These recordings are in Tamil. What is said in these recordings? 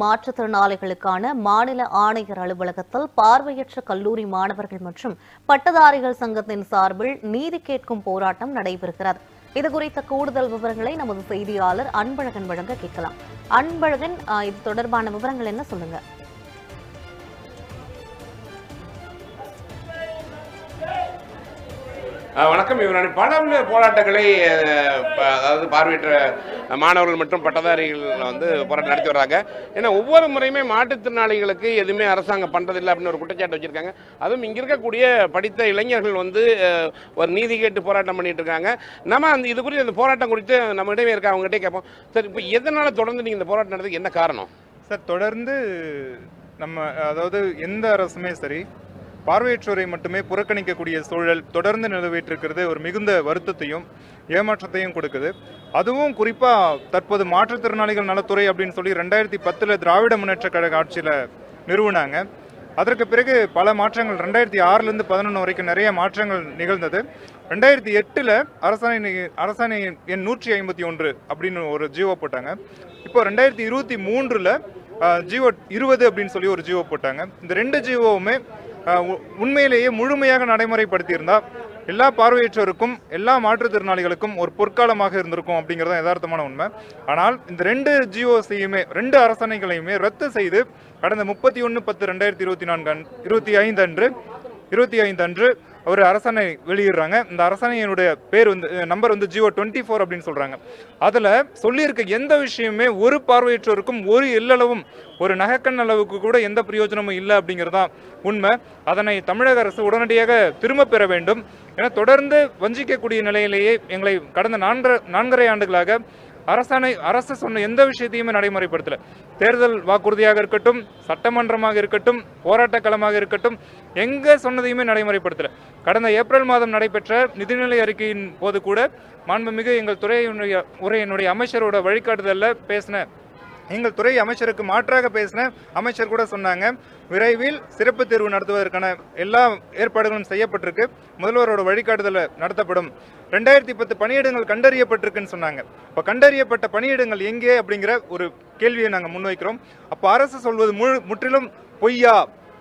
மாற்றுத்திறனாளிகளுக்கான மாநில ஆணையர் அலுவலகத்தில் பார்வையற்ற கல்லூரி மாணவர்கள் மற்றும் பட்டதாரிகள் சங்கத்தின் சார்பில் நீதி கேட்கும் போராட்டம் நடைபெறுகிறது. இது குறித்த கூடுதல் விவரங்களை நமது செய்தியாளர் அன்பழகன் வழங்க கேட்கலாம். அன்பழகன் இது தொடர்பான விவரங்கள் என்ன சொல்லுங்க? வணக்கம் இவரான பல போராட்டங்களை அதாவது பார்வையற்ற மாணவர்கள் மற்றும் பட்டதாரிகள் வந்து போராட்டம் நடத்தி வர்றாங்க. ஏன்னா ஒவ்வொரு முறையுமே மாற்றுத்திறனாளிகளுக்கு எதுவுமே அரசாங்கம் பண்ணுறதில்லை அப்படின்னு ஒரு குற்றச்சாட்டு வச்சுருக்காங்க. அதுவும் இங்கே இருக்கக்கூடிய படித்த இளைஞர்கள் வந்து ஒரு நீதி கேட்டு போராட்டம் பண்ணிட்டு இருக்காங்க. நம்ம அந்த இது குறித்து அந்த போராட்டம் குறித்து நம்ம இடமே இருக்க? அவங்ககிட்டே கேட்போம். சார் இப்போ எதனால் தொடர்ந்து நீங்கள் இந்த போராட்டம் நடத்துக்கு என்ன காரணம்? சார் தொடர்ந்து நம்ம அதாவது எந்த அரசுமே சரி பார்வையற்றோரை மட்டுமே புறக்கணிக்கக்கூடிய சூழல் தொடர்ந்து நிலவிட்டிருக்கிறது. ஒரு மிகுந்த வருத்தத்தையும் ஏமாற்றத்தையும் கொடுக்குது. அதுவும் குறிப்பாக தற்போது மாற்றுத்திறனாளிகள் நலத்துறை அப்படின்னு சொல்லி ரெண்டாயிரத்தி பத்தில் திராவிட முன்னேற்ற கழக ஆட்சியில் நிறுவனாங்க. அதற்கு பிறகு பல மாற்றங்கள் ரெண்டாயிரத்தி ஆறுலேருந்து பதினொன்று வரைக்கும் நிறைய மாற்றங்கள் நிகழ்ந்தது. ரெண்டாயிரத்தி எட்டில் அரசாணை அரசாணை எண் நூற்றி ஐம்பத்தி ஒன்று அப்படின்னு ஒரு ஜீவோ போட்டாங்க. இப்போ ரெண்டாயிரத்தி இருபத்தி மூன்றில் ஜியோ இருபது அப்படின்னு சொல்லி ஒரு ஜீவோ போட்டாங்க. இந்த ரெண்டு ஜீவோவுமே உண்மையிலேயே முழுமையாக நடைமுறைப்படுத்தியிருந்தா எல்லா பார்வையற்றோருக்கும் எல்லா மாற்றுத்திறனாளிகளுக்கும் ஒரு பொற்காலமாக இருந்திருக்கும் அப்படிங்கிறது தான் யதார்த்தமான உண்மை. ஆனால் இந்த ரெண்டு ஜிஓசியுமே ரெண்டு அரசாணைகளையுமே ரத்து செய்து கடந்த முப்பத்தி ஒன்று பத்து ரெண்டாயிரத்தி இருபத்தி நான்கு இருபத்தி ஐந்து அன்று இருபத்தி ஐந்து அன்று ஒரு அரசாணை வெளியிடுறாங்க. இந்த அரசாணையினுடைய பேர் வந்து நம்பர் வந்து ஜியோ டுவெண்ட்டி ஃபோர் அப்படின்னு சொல்கிறாங்க அதில் சொல்லியிருக்க எந்த விஷயமே ஒரு பார்வையற்றோருக்கும் ஒரு எல்லளவும் ஒரு நகைக்கண் அளவுக்கு கூட எந்த பிரயோஜனமும் இல்லை அப்படிங்கிறது தான் உண்மை. அதனை தமிழக அரசு உடனடியாக திரும்ப பெற வேண்டும். என தொடர்ந்து வஞ்சிக்கக்கூடிய நிலையிலேயே எங்களை கடந்த நான்கரை நான்கரை ஆண்டுகளாக அரசாணை அரசு சொன்ன எந்த விஷயத்தையுமே நடைமுறைப்படுத்தல. தேர்தல் வாக்குறுதியாக இருக்கட்டும் சட்டமன்றமாக இருக்கட்டும் போராட்ட களமாக இருக்கட்டும் எங்கே சொன்னதையுமே நடைமுறைப்படுத்தல. கடந்த ஏப்ரல் மாதம் நடைபெற்ற நிதிநிலை அறிக்கையின் போது கூட மாண்புமிகு எங்கள் துறையினுடைய உரையினுடைய அமைச்சரோட வழிகாட்டுதலில் பேசின எங்கள் துறை அமைச்சருக்கு மாற்றாக பேசின அமைச்சர் கூட சொன்னாங்க. விரைவில் சிறப்பு தேர்வு நடத்துவதற்கான எல்லா ஏற்பாடுகளும் செய்யப்பட்டிருக்கு. முதல்வரோட வழிகாட்டுதல நடத்தப்படும். ரெண்டாயிரத்தி பத்து பணியிடங்கள் கண்டறியப்பட்டிருக்குன்னு சொன்னாங்க. இப்போ கண்டறியப்பட்ட பணியிடங்கள் எங்கே அப்படிங்கிற ஒரு கேள்வியை நாங்கள் முன்வைக்கிறோம். அப்போ அரசு சொல்வது முழு முற்றிலும் பொய்யா?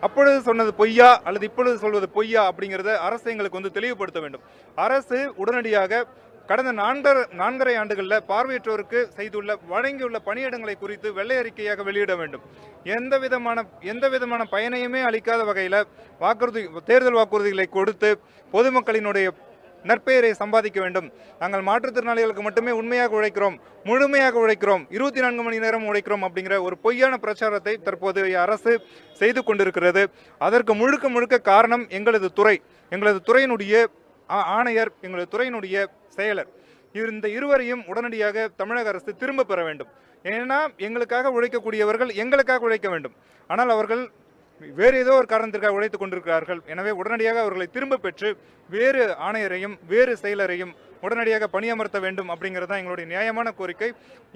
அப்பொழுது சொன்னது பொய்யா அல்லது இப்பொழுது சொல்வது பொய்யா அப்படிங்கிறத அரசு எங்களுக்கு வந்து தெளிவுபடுத்த வேண்டும். அரசு உடனடியாக கடந்த நான்கரை நான்கரை ஆண்டுகளில் பார்வையற்றோருக்கு செய்துள்ள வழங்கியுள்ள பணியிடங்களை குறித்து வெள்ளை அறிக்கையாக வெளியிட வேண்டும். எந்த விதமான எந்த விதமான பயனையுமே அளிக்காத வகையில் வாக்குறுதி தேர்தல் வாக்குறுதிகளை கொடுத்து பொதுமக்களினுடைய நற்பெயரை சம்பாதிக்க வேண்டும். நாங்கள் மாற்றுத்திறனாளிகளுக்கு மட்டுமே உண்மையாக உழைக்கிறோம் முழுமையாக உழைக்கிறோம் இருபத்தி நான்கு மணி நேரம் உழைக்கிறோம் அப்படிங்கிற ஒரு பொய்யான பிரச்சாரத்தை தற்போதைய அரசு செய்து கொண்டிருக்கிறது. அதற்கு முழுக்க முழுக்க காரணம் எங்களது துறை. எங்களது துறையினுடைய ஆணையர் எங்களது துறையினுடைய செயலர். இந்த இருவரையும் உடனடியாக தமிழக அரசு திரும்ப பெற வேண்டும். ஏன்னா எங்களுக்காக உழைக்கக்கூடியவர்கள் எங்களுக்காக உழைக்க வேண்டும். ஆனால் அவர்கள் வேறு ஏதோ ஒரு காரணத்திற்காக உழைத்துக் கொண்டிருக்கிறார்கள். எனவே உடனடியாக அவர்களை திரும்ப பெற்று வேறு ஆணையரையும் வேறு செயலரையும் உடனடியாக பணியமர்த்த வேண்டும் அப்படிங்கிறது தான் எங்களுடைய நியாயமான கோரிக்கை.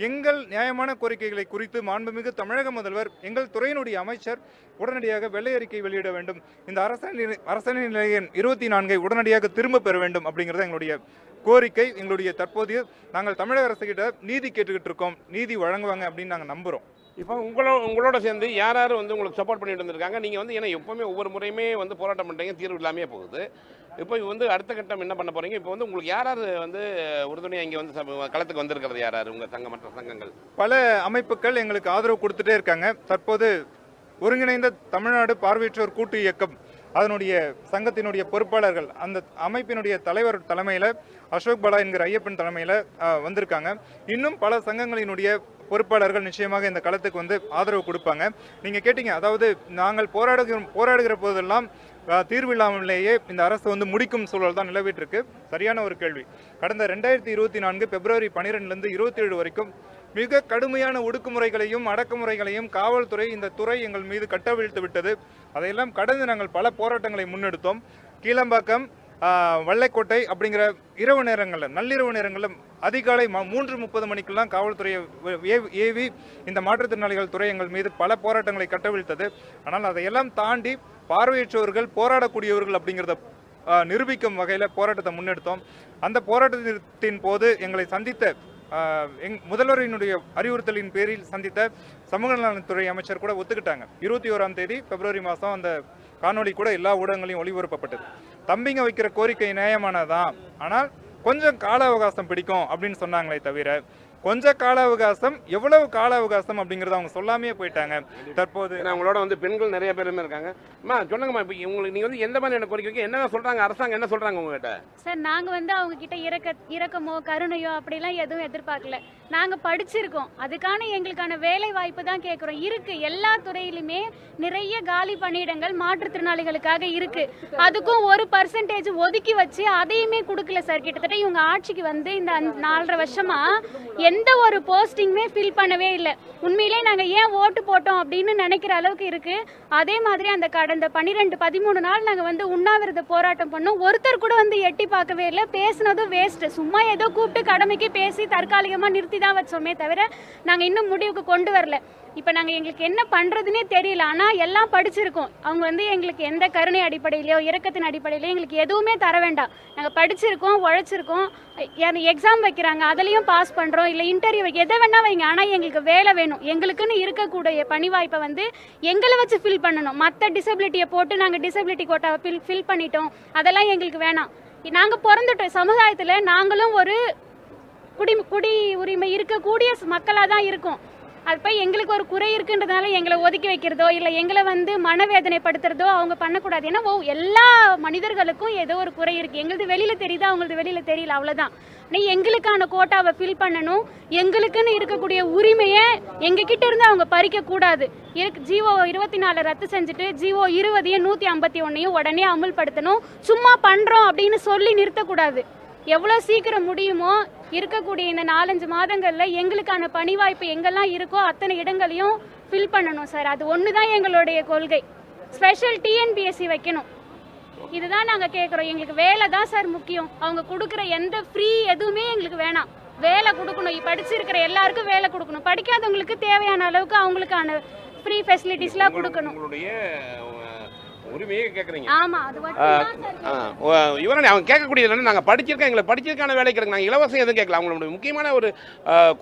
எங்கள் நியாயமான கோரிக்கைகளை குறித்து மாண்புமிகு தமிழக முதல்வர் எங்கள் துறையினுடைய அமைச்சர் உடனடியாக வெள்ளை அறிக்கை வெளியிட வேண்டும். இந்த அரசாணை அரசாணை நிலையம் இருபத்தி நான்கை உடனடியாக திரும்ப பெற வேண்டும் அப்படிங்கிறது எங்களுடைய கோரிக்கை எங்களுடைய தற்போதைய. நாங்கள் தமிழக அரசுகிட்ட நீதி கேட்டுக்கிட்டு இருக்கோம். நீதி வழங்குவாங்க அப்படின்னு நாங்கள் நம்புகிறோம் இப்போ உங்களோட உங்களோட சேர்ந்து யார் யார் வந்து உங்களுக்கு சப்போர்ட் பண்ணிட்டு வந்திருக்காங்க நீங்கள் வந்து ஏன்னா எப்போவுமே ஒவ்வொரு முறையுமே வந்து போராட்டம் பண்ணுறீங்க தீர்வு இல்லாமே போகுது. இப்போ வந்து அடுத்த கட்டம் என்ன பண்ண போகிறீங்க இப்போ வந்து உங்களுக்கு யார் யார் வந்து உறுதுணையாக இங்கே வந்து களத்துக்கு வந்திருக்கிறது யார் யார்? உங்கள் சங்கம் மற்ற சங்கங்கள். பல அமைப்புகள் எங்களுக்கு ஆதரவு கொடுத்துட்டே இருக்காங்க. தற்போது ஒருங்கிணைந்த தமிழ்நாடு பார்வையற்றோர் கூட்டு இயக்கம் அதனுடைய சங்கத்தினுடைய பொறுப்பாளர்கள் அந்த அமைப்பினுடைய தலைவர் தலைமையில் அசோக் பாலா என்கிற ஐயப்பன் தலைமையில் வந்திருக்காங்க. இன்னும் பல சங்கங்களினுடைய பொறுப்பாளர்கள் நிச்சயமாக இந்த களத்துக்கு வந்து ஆதரவு கொடுப்பாங்க. நீங்கள் கேட்டீங்க அதாவது நாங்கள் போராடுகிற போராடுகிற போதெல்லாம் தீர்வில்லாமலேயே தீர்வு இல்லாமலேயே இந்த அரசு வந்து முடிக்கும் சூழல் தான் நிலவிட்டிருக்கு. சரியான ஒரு கேள்வி. கடந்த ரெண்டாயிரத்தி இருபத்தி நான்கு பிப்ரவரி பன்னிரெண்டுலேருந்து இருபத்தி ஏழு வரைக்கும் மிக கடுமையான ஒடுக்குமுறைகளையும் அடக்குமுறைகளையும் காவல்துறை இந்த துறை எங்கள் மீது கட்டவிழ்த்து விட்டது. அதையெல்லாம் கடந்து நாங்கள் பல போராட்டங்களை முன்னெடுத்தோம். கீழம்பாக்கம் வல்லைக்கோட்டை அப்படிங்கிற இரவு நேரங்களில் நள்ளிரவு நேரங்களில் அதிகாலை மூன்று முப்பது மணிக்கெல்லாம் காவல்துறையை ஏவி- ஏவி இந்த மாற்றுத்திறனாளிகள் துறை எங்கள் மீது பல போராட்டங்களை கட்டவிழ்த்தது. ஆனால் அதையெல்லாம் தாண்டி பார்வையற்றவர்கள் போராடக்கூடியவர்கள் அப்படிங்கிறத நிரூபிக்கும் வகையில் போராட்டத்தை முன்னெடுத்தோம். அந்த போராட்டத்தின் போது எங்களை சந்தித்த எங் முதல்வரினுடைய அறிவுறுத்தலின் பேரில் சந்தித்த சமூக நலத்துறை அமைச்சர் கூட ஒத்துக்கிட்டாங்க. இருபத்தி ஓராம் தேதி பிப்ரவரி மாதம் அந்த காணொளி கூட எல்லா ஊடகங்களையும் ஒளிபரப்பப்பட்டது. தம்பிங்க வைக்கிற கோரிக்கை நியாயமானதான் ஆனால் கொஞ்சம் கால அவகாசம் பிடிக்கும் அப்படின்னு சொன்னாங்களே தவிர கொஞ்ச கால அவகாசம் எவ்வளவு கால அவகாசம் அப்படிங்கறத அவங்க சொல்லாமே போயிட்டாங்க. தற்போது ஏன்னா உங்களோட வந்து பெண்கள் நிறைய பேருமே இருக்காங்க. அம்மா சொல்லுங்கம்மா இப்போ உங்களுக்கு நீங்கள் வந்து எந்த மாதிரியான கோரிக்கை வைக்க என்ன சொல்கிறாங்க அரசாங்கம் என்ன சொல்கிறாங்க உங்ககிட்ட? சார் நாங்கள் வந்து அவங்க கிட்ட இறக்க இரக்கமோ கருணையோ அப்படிலாம் எதுவும் எதிர்பார்க்கல. நாங்கள் படிச்சிருக்கோம். அதுக்கான எங்களுக்கான வேலை வாய்ப்பு தான் கேட்குறோம் இருக்கு. எல்லா துறையிலுமே நிறைய காலி பணியிடங்கள் மாற்றுத்திறனாளிகளுக்காக இருக்கு. அதுக்கும் ஒரு பர்சன்டேஜ் ஒதுக்கி வச்சு அதையுமே கொடுக்கல சார். கிட்டத்தட்ட இவங்க ஆட்சிக்கு வந்து இந்த நாலரை வருஷமா எந்த ஒரு போஸ்டிங்குமே ஃபில் பண்ணவே இல்லை. உண்மையிலே நாங்கள் ஏன் ஓட்டு போட்டோம் அப்படின்னு நினைக்கிற அளவுக்கு இருக்குது அதே மாதிரி அந்த கடந்த பன்னிரெண்டு பதிமூணு நாள் நாங்கள் வந்து உண்ணாவிரத போராட்டம் பண்ணோம். ஒருத்தர் கூட வந்து எட்டி பார்க்கவே இல்லை. பேசினதும் வேஸ்ட்டு சும்மா ஏதோ கூப்பிட்டு கடமைக்கு பேசி தற்காலிகமாக நிறுத்தி தான் வச்சோமே தவிர நாங்கள் இன்னும் முடிவுக்கு கொண்டு வரல. இப்போ நாங்கள் எங்களுக்கு என்ன பண்ணுறதுனே தெரியல. ஆனால் எல்லாம் படிச்சிருக்கோம். அவங்க வந்து எங்களுக்கு எந்த கருணை அடிப்படையிலையோ இறக்கத்தின் அடிப்படையிலையோ எங்களுக்கு எதுவுமே தர வேண்டாம். நாங்கள் படிச்சிருக்கோம் உழைச்சிருக்கோம். எக்ஸாம் வைக்கிறாங்க. அதுலேயும் பாஸ் பண்ணுறோம் இல்லை இன்டர்வியூ எதை வேணா வைங்க. ஆனால் எங்களுக்கு வேலை வேணும். எங்களுக்குன்னு இருக்கக்கூடிய பணி வாய்ப்பை வந்து எங்களை வச்சு ஃபில் பண்ணணும். மற்ற டிசபிலிட்டியை போட்டு நாங்கள் டிசபிலிட்டி கோட்டாவை ஃபில் ஃபில் பண்ணிட்டோம். அதெல்லாம் எங்களுக்கு வேணாம். நாங்கள் பிறந்துட்டோம் சமுதாயத்தில் நாங்களும் ஒரு குடி குடி உரிமை இருக்கக்கூடிய மக்களாக தான் இருக்கோம். அது போய் எங்களுக்கு ஒரு குறை இருக்குன்றதுனால எங்களை ஒதுக்கி வைக்கிறதோ இல்லை எங்களை வந்து மனவேதனைப்படுத்துறதோ அவங்க பண்ணக்கூடாது. ஏன்னா ஓ- எல்லா மனிதர்களுக்கும் ஏதோ ஒரு குறை இருக்குது எங்களுது வெளியில் தெரியுது? அவங்களது வெளியில் தெரியல. அவ்வளோதான் நீ எங்களுக்கான கோட்டாவை ஃபில் பண்ணணும். எங்களுக்குன்னு இருக்கக்கூடிய உரிமையை எங்ககிட்ட இருந்து அவங்க பறிக்கக்கூடாது இருக்கு ஜிஓ இருபத்தி நாலு ரத்து செஞ்சுட்டு ஜிஓ இருபதையும் நூற்றி ஐம்பத்தி ஒன்றையும் உடனே அமுல்படுத்தணும். சும்மா பண்ணுறோம் அப்படின்னு சொல்லி நிறுத்தக்கூடாது. எவ்வளோ சீக்கிரம் முடியுமோ இருக்கக்கூடிய இந்த நாலஞ்சு மாதங்களில் எங்களுக்கான பணி வாய்ப்பு எங்கெல்லாம் இருக்கோ அத்தனை இடங்களையும் ஃபில் பண்ணணும் சார் அது ஒன்று தான் எங்களுடைய கொள்கை. ஸ்பெஷல் டிஎன்பிஎஸ்சி வைக்கணும். இதுதான் நாங்கள் கேட்குறோம் எங்களுக்கு வேலை தான் சார் முக்கியம். அவங்க கொடுக்குற எந்த ஃப்ரீ எதுவுமே எங்களுக்கு வேணாம். வேலை கொடுக்கணும். படிச்சிருக்கிற எல்லாருக்கும் வேலை கொடுக்கணும். படிக்காதவங்களுக்கு தேவையான அளவுக்கு அவங்களுக்கான ஃப்ரீ ஃபெசிலிட்டிஸ்லாம் கொடுக்கணும். உரிமையை கேட்குறீங்க இவரே அவங்க கேட்கக்கூடியது நாங்கள் படிச்சிருக்கோம் எங்களை படிச்சிருக்கான வேலை கிடைக்கும் நாங்கள் இலவசம் எதுவும் கேட்கல. அவங்களுடைய முக்கியமான ஒரு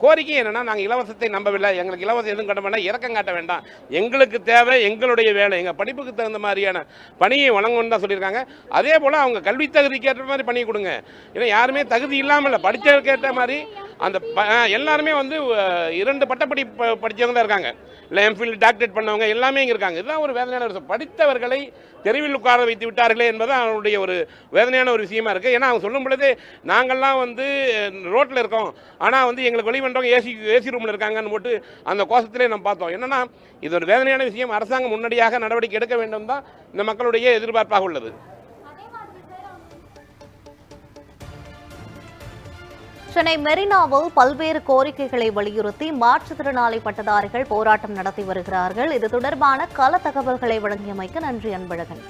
கோரிக்கை என்னன்னா நாங்கள் இலவசத்தை நம்பவில்லை. எங்களுக்கு இலவசம் எதுவும் கட்ட வேண்டாம். இறக்கம் காட்ட வேண்டாம். எங்களுக்கு தேவை எங்களுடைய வேலை. எங்கள் படிப்புக்கு தகுந்த மாதிரியான பணியை வழங்கணும்னு தான் சொல்லியிருக்காங்க. அதே போல் அவங்க கல்வி தகுதிக்கு ஏற்ற மாதிரி பண்ணி கொடுங்க. ஏன்னா யாருமே தகுதி இல்லாமல் இல்லை படித்தவருக்கு ஏற்ற மாதிரி அந்த ப- எல்லாருமே வந்து இரண்டு பட்டப்படி ப- தான் இருக்காங்க. இல்லை எம்ஃபில் டாக்டரேட் பண்ணவங்க எல்லாமே இங்கே இருக்காங்க. இதுதான் ஒரு வேதனையான விஷயம். படித்தவர்களை தெருவில் உட்கார வைத்து விட்டார்களே என்பது அவனுடைய ஒரு வேதனையான ஒரு விஷயமா இருக்குது ஏன்னா அவங்க சொல்லும் பொழுது நாங்கள்லாம் வந்து ரோட்டில் இருக்கோம். ஆனால் வந்து எங்களுக்கு வெளி பண்ணுறவங்க ஏசி ஏசி ரூமில் இருக்காங்கன்னு போட்டு அந்த கோஷத்திலே நம்ம பார்த்தோம். என்னன்னா இது ஒரு வேதனையான விஷயம். அரசாங்கம் முன்னடியாக நடவடிக்கை எடுக்க வேண்டும் தான் இந்த மக்களுடைய எதிர்பார்ப்பாக உள்ளது. சென்னை மெரினாவில் பல்வேறு கோரிக்கைகளை வலியுறுத்தி மாற்றுத்திறனாளி பட்டதாரிகள் போராட்டம் நடத்தி வருகிறார்கள். இது தொடர்பான கள தகவல்களை வழங்கியமைக்கு நன்றி அன்பழகன்.